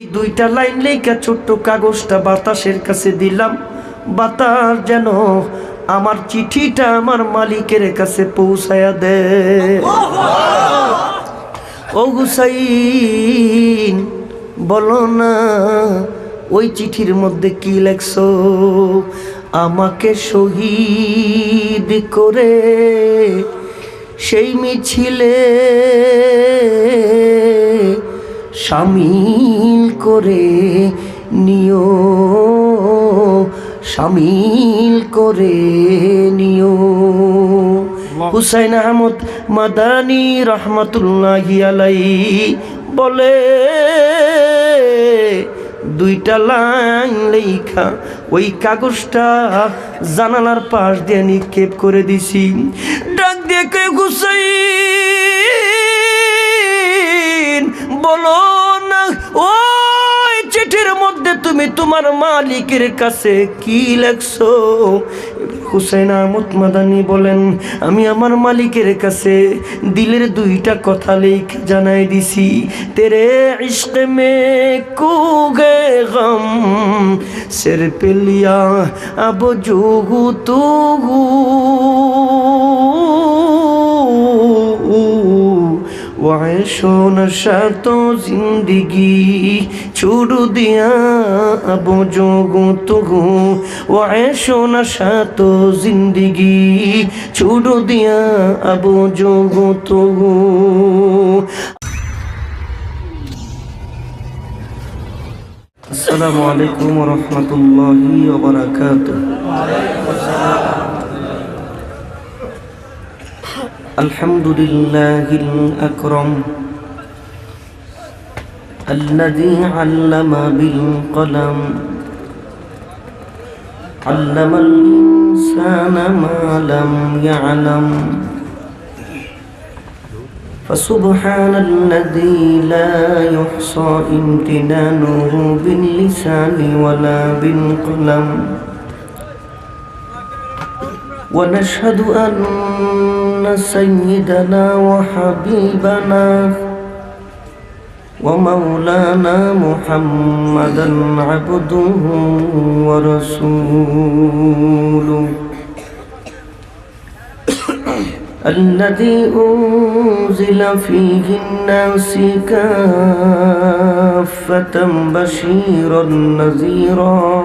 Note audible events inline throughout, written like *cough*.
দুইটা লাইন লেখা ছোট্ট কাগজটা বাতাসের কাছে দিলাম। বাতাস যেন আমার চিঠিটা আমার মালিকের কাছে পৌঁছায়া দে ও বলো না, ওই চিঠির মধ্যে কি লেখছো? আমাকে শহীদ করে সেই মিছিলে সামিল করে নিও সামিল করে নিও। হুসাইন আহমদ মাদানী রহমতুল্লাহি আলাই বলে দুইটা লাইন লেখা ওই কাগজটা জানালার পাশ দিয়ে নিক্ষেপ করে দিছি। ডাক দিয়ে কে হুসাইন! বলো না, ওই চিঠির মধ্যে তুমি তোমার মালিকের কাছে কি লেখছো? হুসেন আহমদ মাদানি বলেন, আমি আমার মালিকের কাছে দিলের দুইটা কথা লিখ জানাই দিছি। তেরে ইশক মে কুগে গম, সের পেলিয়া আব যুগু তুগু। وعيشو نشاتو জিন্দিগি, ছুড়ু দিয়া আবু যোগু তুগু। ওয়াইশো নশাতো জিন্দিগি, ছুড়ু দিয়া আবু তুগু। আসসালামু আলাইকুম রহমতুল্লাহি ওবরাকাতুহ الحمد لله الأكرم الذي علم بالقلم علم الإنسان ما لم يعلم فسبحان الذي لا يحصى امتنانه باللسان ولا بالقلم. ونشهد أن سيدنا وحبيبنا ومولانا محمدا عبده ورسوله. الذي أنزل فيه الناس كافة بشيرا نذيرا.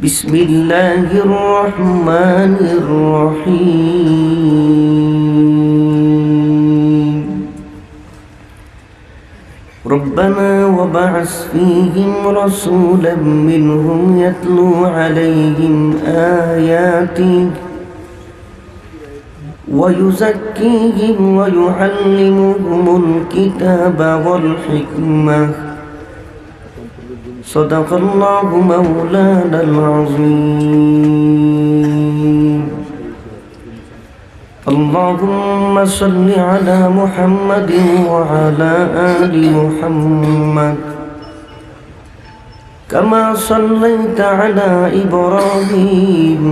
بسم الله الرحمن الرحيم. ربنا وبعث فيهم رسولا منهم يتلو عليهم آياتك ويزكيهم ويعلمهم الكتاب والحكمة صدق الله مولانا العظيم. اللهم صل على محمد وعلى آل محمد. كما صليت على إبراهيم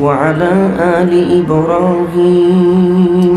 وعلى آل إبراهيم.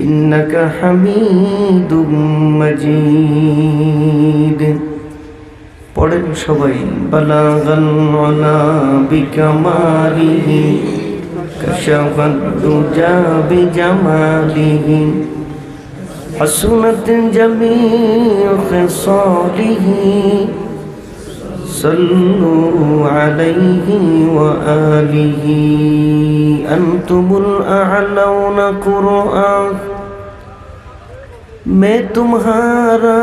إنك حميد مجيد পড়েন সবাই বালাগাল ওয়ালা বিকামালিহি কাশাফাত দুজা বিজামালিহি حسنت جميع خصاله صلوا عليه وآله أنتم الأعلون قرآن میں تمہارا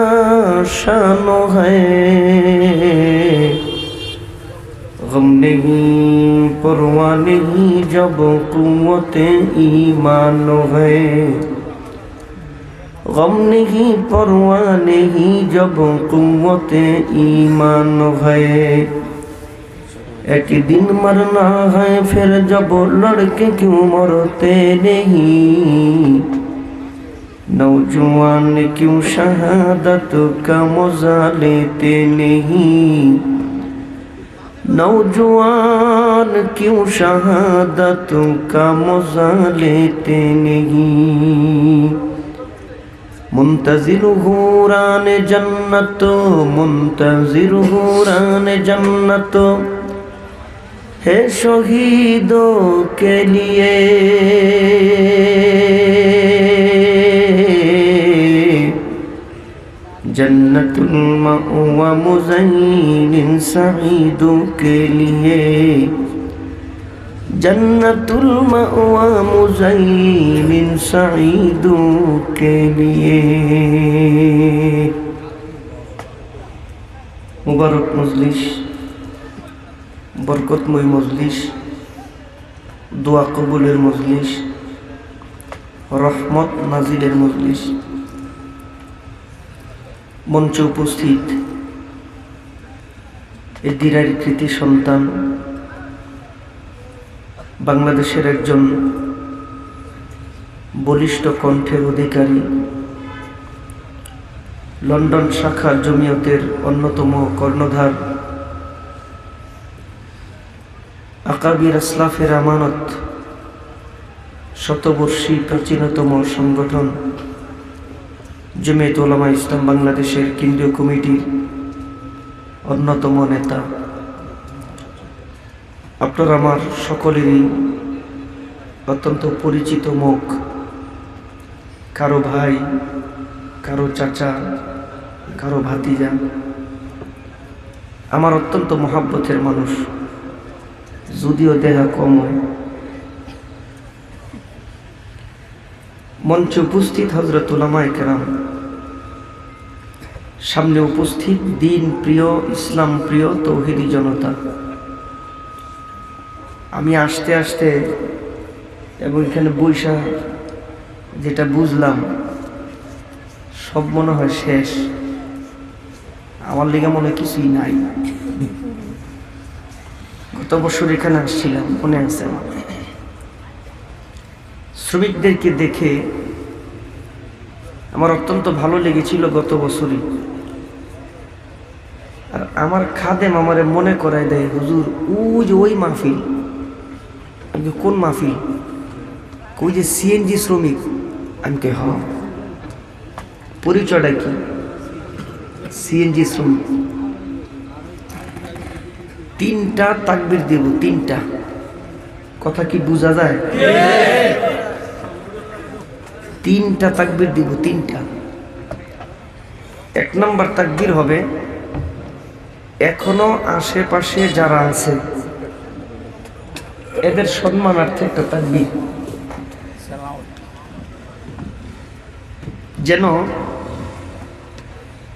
شان ہے غم نہیں پروا نہیں جب قوت ایمان ہے गम नहीं परवाह नहीं जब कुत ईमान है एक दिन मरना है फिर जब लड़के क्यों मरते नहीं नौजवान क्यों शहादत का मजा लेते नहीं नौजवान क्यों शहादत का मजा लेते नहीं منتظر حوران جنت منتظر حوران جنت ہے شہیدوں کے لیے جنت المأوى مزین سعیدوں کے لیے জন্নতুল মুজাইমিন সাঈদু কে লিয়ে মুবারক মজলিস, বরকতময় মজলিস, দোয়া কবুলের মজলিস, রহমত নাজিলের মজলিস। মঞ্চ উপস্থিত এ দিরারি কৃতি সন্তান বাংলাদেশের একজন বলিষ্ঠ কণ্ঠের অধিকারী, লন্ডন শাখা জমিয়তের অন্যতম কর্ণধার আকাবির আসলাফের আমানত শতবর্ষী প্রাচীনতম সংগঠন জমিয়ত ওলামা ইসলাম বাংলাদেশের কেন্দ্রীয় কমিটির অন্যতম নেতা। আপনার আমার সকলেরই অত্যন্ত পরিচিত মুখ, কারও ভাই, কারও চাচা, কারও ভাতিজা, আমার অত্যন্ত মহাব্বতের মানুষ, যদিও দেহা কম মঞ্চে উপস্থিত হজরত উলামায় কেরাম, সামনে উপস্থিত দিন প্রিয়, ইসলাম প্রিয়, তৌহিদি জনতা। আমি আসতে আসতে এবং এখানে বৈশা যেটা বুঝলাম, সব মনে হয় শেষ। আমার লেগে মনে কিছুই নাই। গত বছর এখানে আসছিলাম, মনে আছে আমার। শ্রমিকদেরকে দেখে আমার অত্যন্ত ভালো লেগেছিল গত বছরই আর আমার খাদেম আমারে মনে করায় দেয়, হুজুর ওই যে ওই মাহফিল কই, কোন মাহফিল? কই যে সিএনজি শ্রমিক? আমি কে হ। পরিচয়টা কি? সিএনজি শ্রমিক। তিনটা তাকবির দেব তিনটা। কথা কি বোঝা যায়? তিনটা তাকবির দিব তিনটা। এক নম্বর তাকবির হবে এখনও আশেপাশে যারা আছে এদের সম্মানার্থে একটা তাকবির। যেন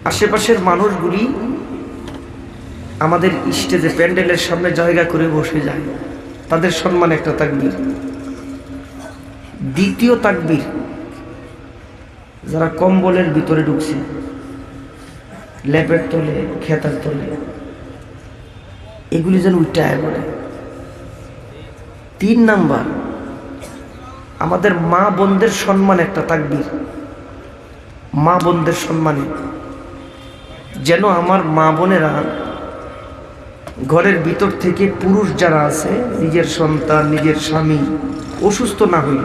আশেপাশের মানুষগুলি আমাদের স্টেজে প্যান্ডেলের সামনে জায়গা করে বসে যায়। তাদের সম্মান একটা তাকবির। দ্বিতীয় তাকবির, যারা কম্বলের ভিতরে ঢুকছে ল্যাপের তলে, খেতার তলে, এগুলি যেন উল্টায় বলে। তিন নাম্বার, আমাদের মা বোনদের সম্মান একটা তাকবির। মা বোনদের সম্মানে। যেন আমার মা বোনেরা ঘরের ভিতর থেকে পুরুষ যারা আছে, নিজের সন্তান, নিজের স্বামী, অসুস্থ না হইল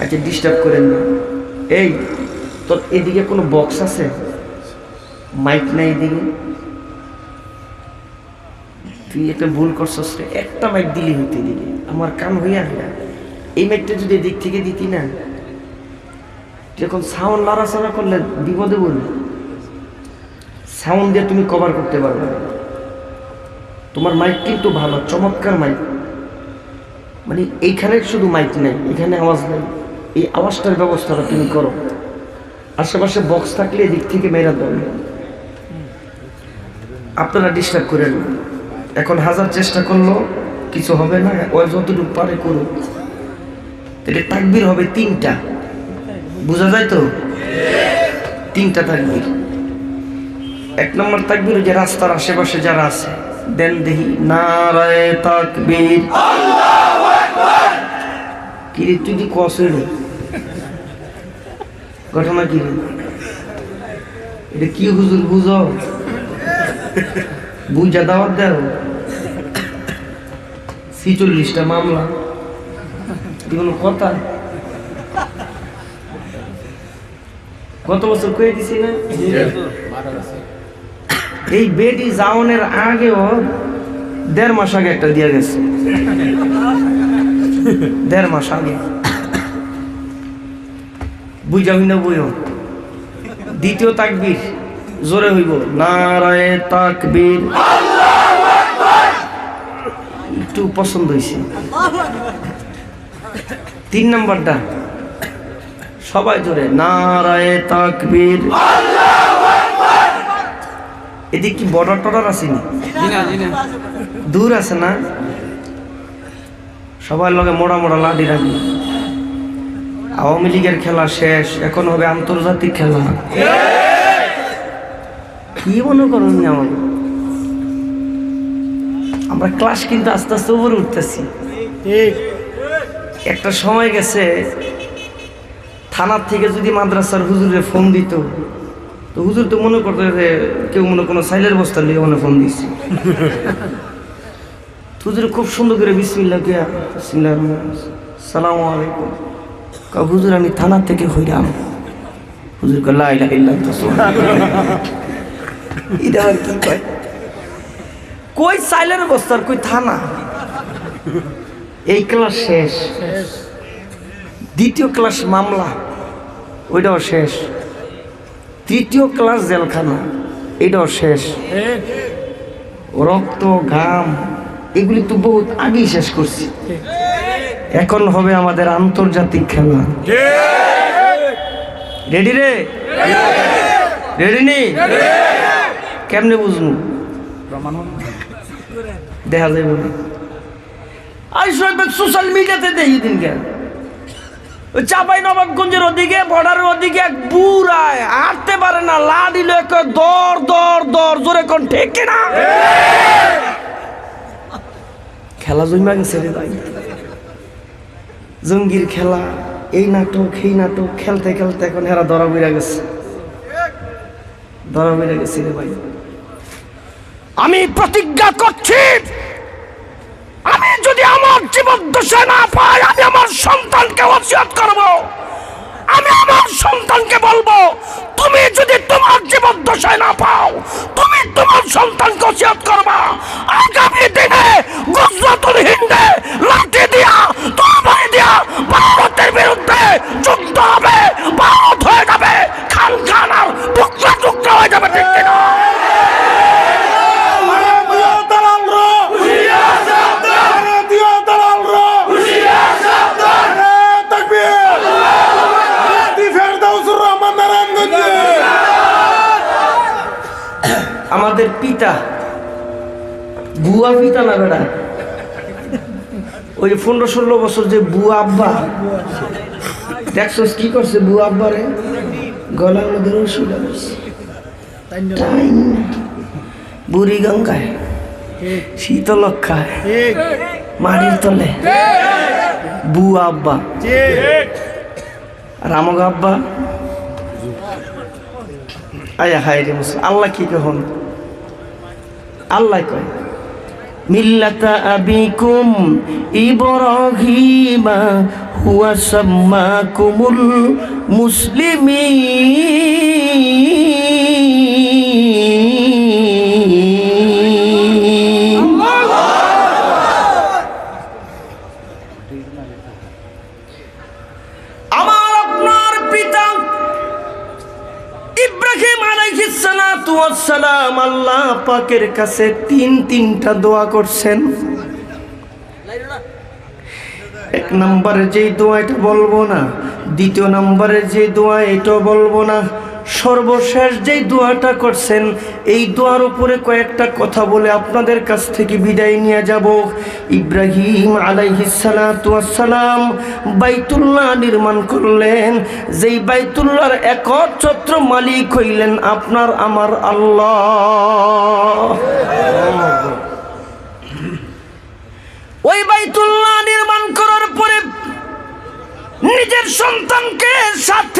আচ্ছা ডিস্টার্ব করেন না। এই, তোর এদিকে কোনো বক্স আছে? মাইক নাই এদিকে? তুই একটা ভুল করছস রে, একটা মাইক দিলি হইতে এদিকে আমার কান হইয়া হইয়া এই মাইকটা যদি এদিক থেকে দিতি না, যখন সাউন্ড লড়াচড়া করলে বিপদে বলবি সাউন্ড দিয়ে তুমি কভার করতে পারবে। তোমার মাইক কিন্তু ভালো, চমৎকার মাইক মানে এইখানে শুধু মাইক নেই, এখানে আওয়াজ নেই। এই আওয়াজটার ব্যবস্থাটা তুমি করো। আশেপাশে বক্স থাকলে এদিক থেকে মেরা দেবে আপনারা ডিস্টার্ব করেন না। এখন হাজার চেষ্টা করল, কিছু হবে না, ওই যতটুকু পারে করুক। এটা তাকবির হবে তিনটা। বোঝা যায় তো? তিনটা তাকবির। এক নম্বর তাকবির যে রাস্তার আশেপাশে যারা আছে, দেন দেহি নারায় তাকবীর। কি রে, তুই কি কস রে? ঘটনা কি এটা কি হুজুর বুঝো? বুঝা দাওয়াত দেও? ছিচল্লিশটা মামলা। কোনো কথা। গত বছর কয়ে দিছি না এই বেডি জাউনের আগেও দেড় মাস আগে একটা দিয়ে গেছে। দেড় মাস আগে। বুঝাবি না বইও। দ্বিতীয় তাকবীর, জোরে হইব, নারায় তাকবীর। একটু পছন্দ হয়েছে। তিন নাম্বারটা। সবাই জোরে নারায় তাকবীর। এদিক কি বর্ডার টর্ডার আসেনি? দূর আছে না? সবার লগে মোড়া মোড়া লাডি রাখি আওয়ামী লীগের খেলা শেষ এখন হবে আন্তর্জাতিক খেলা। কি মনে করেন আমার আমরা ক্লাস কিন্তু আস্তে আস্তে উপরে উঠতেছি। একটা সময় গেছে থানার থেকে যদি মাদ্রাসার হুজুরে ফোন দিত তো হুজুর তো মনে করতো যে কেউ মনে কোনো সাইলের বস্তা লিগে মনে ফোন দিচ্ছে *laughs* হুজুর খুব সুন্দর করে বিসমিল্লা গিয়া বিসমিল্লাহ সালাম আলাইকুম। কা হুজুর আমি থানা থেকে হইলাম হুজুর কা লা ইলাহা ইল্লাল্লাহ এটা আর *laughs* কি কয়? কই সাইলের বস্তার কই থানা? এই ক্লাস শেষ। দ্বিতীয় ক্লাস মামলা ওইটাও শেষ। তৃতীয় ক্লাস জেলখানা এটাও শেষ। রক্ত ঘাম এগুলি তো বহুত আগেই শেষ করছি। এখন হবে আমাদের আন্তর্জাতিক খেলা। রেডি রে? রেডি নি? কেমনে বুঝব? দেখা যাবে না। সোশ্যাল মিডিয়াতে দেখি দিন কেন? চাপাই নবাবগঞ্জের ওদিকে, বর্ডারের ওদিকে এক বুড়ায় হাঁটতে পারে না লা দিল এক দর দর দর, জোরে কোন ঠিক না। খেলা জমা গেছে রে ভাই। জঙ্গির খেলা, এই নাটক, সেই নাটক, খেলতে খেলতে এখন এরা ধরা বেড়ে গেছে। ধরা বেড়ে গেছে রে ভাই। আমি প্রতিজ্ঞা করছি, আমি যদি আমার জীবদ্দশা না পাই, আমি আমার সন্তানকে ওসিয়ত করব। আমি আমার সন্তানকে বলব, তুমি যদি তোমার জীবদ্দশায় না পাও, তুমি তোমার সন্তানকে ওসিয়ত করবা। আগামী দিনে গুজরাতুল হিন্দে লাঠি দিয়া তরবারি দিয়া ভারতের বিরুদ্ধে পনেরো ষোলো বছর যে বুয়া আব্বা। দেখছস কি করছে বুয়া আব্বা রে গলার মধ্যে। বুড়ি গঙ্গায় শীতলক্ষায় মাটির তলে। বুয়া আব্বা। আমাকে আব্বা? আয়া হায় রে মুসলিম, আল্লাহ কি কখন আল্লাহ কয়। মিল্লাতা আবিকুম ইব্রাহিমা হুয়া সাম্মাকুমুল মুসলিমিন পাকের কাছে তিন তিনটা দোয়া করছেন। এক নম্বরে যেই দোয়া এটা বলব না, দ্বিতীয় নম্বরে যে দোয়া এটা বলব না সর্বশেষ যেই দোয়াটা করছেন, এই দোয়ার উপরে কয়েকটা কথা বলে আপনাদের কাছ থেকে বিদায় নিয়ে যাব। ইব্রাহিম আলাইহিসালাম বাইতুল্লাহ নির্মাণ করলেন। যেই বাইতুল্লাহর একচ্ছত্র মালিক হইলেন আপনার আমার আল্লাহ। ওই বাইতুল্লাহ নির্মাণ করার পরে নিজের সন্তানকে সাথে